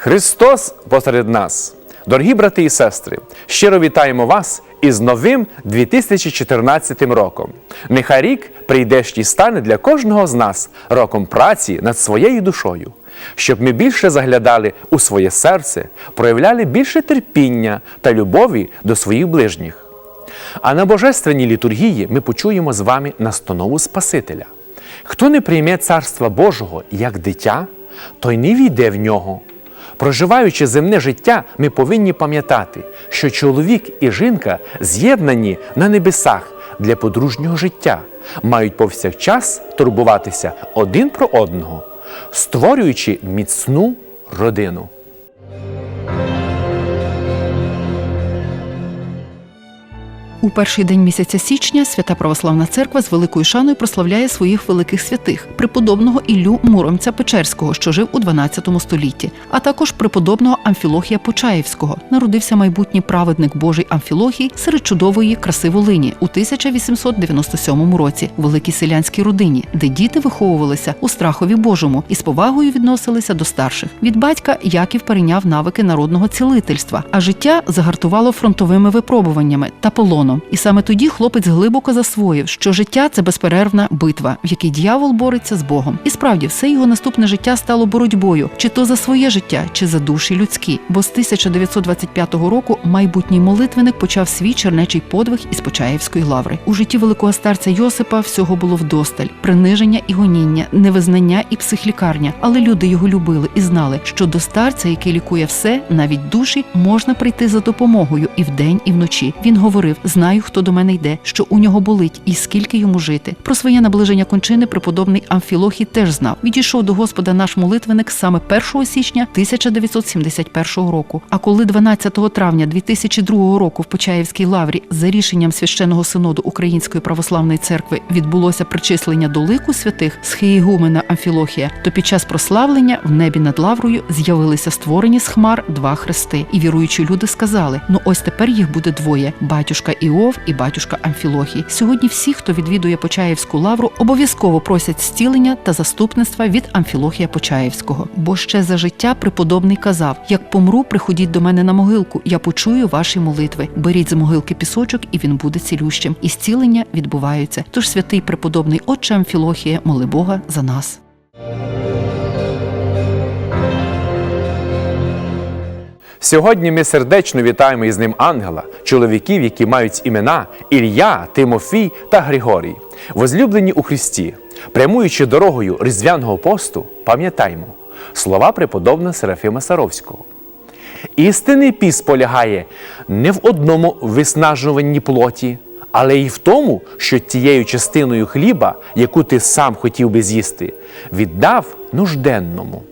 Христос посеред нас. Дорогі брати і сестри, щиро вітаємо вас із новим 2014 роком. Нехай рік прийдешній стане для кожного з нас роком праці над своєю душою, щоб ми більше заглядали у своє серце, проявляли більше терпіння та любові до своїх ближніх. А на божественній літургії ми почуємо з вами настанову Спасителя. Хто не прийме Царства Божого як дитя, той не війде в нього. Проживаючи земне життя, ми повинні пам'ятати, що чоловік і жінка з'єднані на небесах для подружнього життя, мають повсякчас турбуватися один про одного, створюючи міцну родину. У перший день місяця січня свята православна церква з великою шаною прославляє своїх великих святих преподобного Іллю Муромця Печерського, що жив у 12 столітті, а також преподобного Амфілохія Почаївського. Народився майбутній праведник Божий Амфілохій серед чудової краси Волині у 1897 році у великій селянській родині, де діти виховувалися у страхові Божому і з повагою відносилися до старших. Від батька Яків перейняв навики народного цілительства, а життя загартувало фронтовими випробуваннями та полоном. І саме тоді хлопець глибоко засвоїв, що життя це безперервна битва, в якій дьявол бореться з Богом. І справді все його наступне життя стало боротьбою, чи то за своє життя, чи за душі людські. Бо з 1925 року майбутній молитвеник почав свій чернечий подвиг із Почаївської лаври. У житті великого старця Йосипа всього було вдосталь: приниження і гоніння, невизнання і психлікарня. Але люди його любили і знали, що до старця, який лікує все, навіть душі, можна прийти за допомогою і вдень, і вночі. Він говорив: знаю, хто до мене йде, що у нього болить, і скільки йому жити. Про своє наближення кончини преподобний Амфілохій теж знав. Відійшов до Господа наш молитвеник саме 1 січня 1971 року. А коли 12 травня 2002 року в Почаївській лаврі за рішенням священного синоду Української православної церкви відбулося причислення до лику святих схиєгумена Амфілохія, то під час прославлення в небі над лаврою з'явилися створені з хмар два хрести, і віруючі люди сказали: ну ось тепер їх буде двоє: батюшка Іов і батюшка Амфілохій. Сьогодні всі, хто відвідує Почаївську лавру, обов'язково просять зцілення та заступництва від Амфілохія Почаївського. Бо ще за життя преподобний казав: як помру, приходіть до мене на могилку, я почую ваші молитви. Беріть з могилки пісочок, і він буде цілющим. І зцілення відбуваються. Тож святий преподобний отче Амфілохія, моли Бога за нас. Сьогодні ми сердечно вітаємо із ним ангела, чоловіків, які мають імена Ілля, Тимофій та Григорій. Возлюблені у Христі, прямуючи дорогою різдвяного посту, пам'ятаймо слова преподобного Серафима Саровського. Істинний піс полягає не в одному виснажуванні плоті, але й в тому, що тією частиною хліба, яку ти сам хотів би з'їсти, віддав нужденному.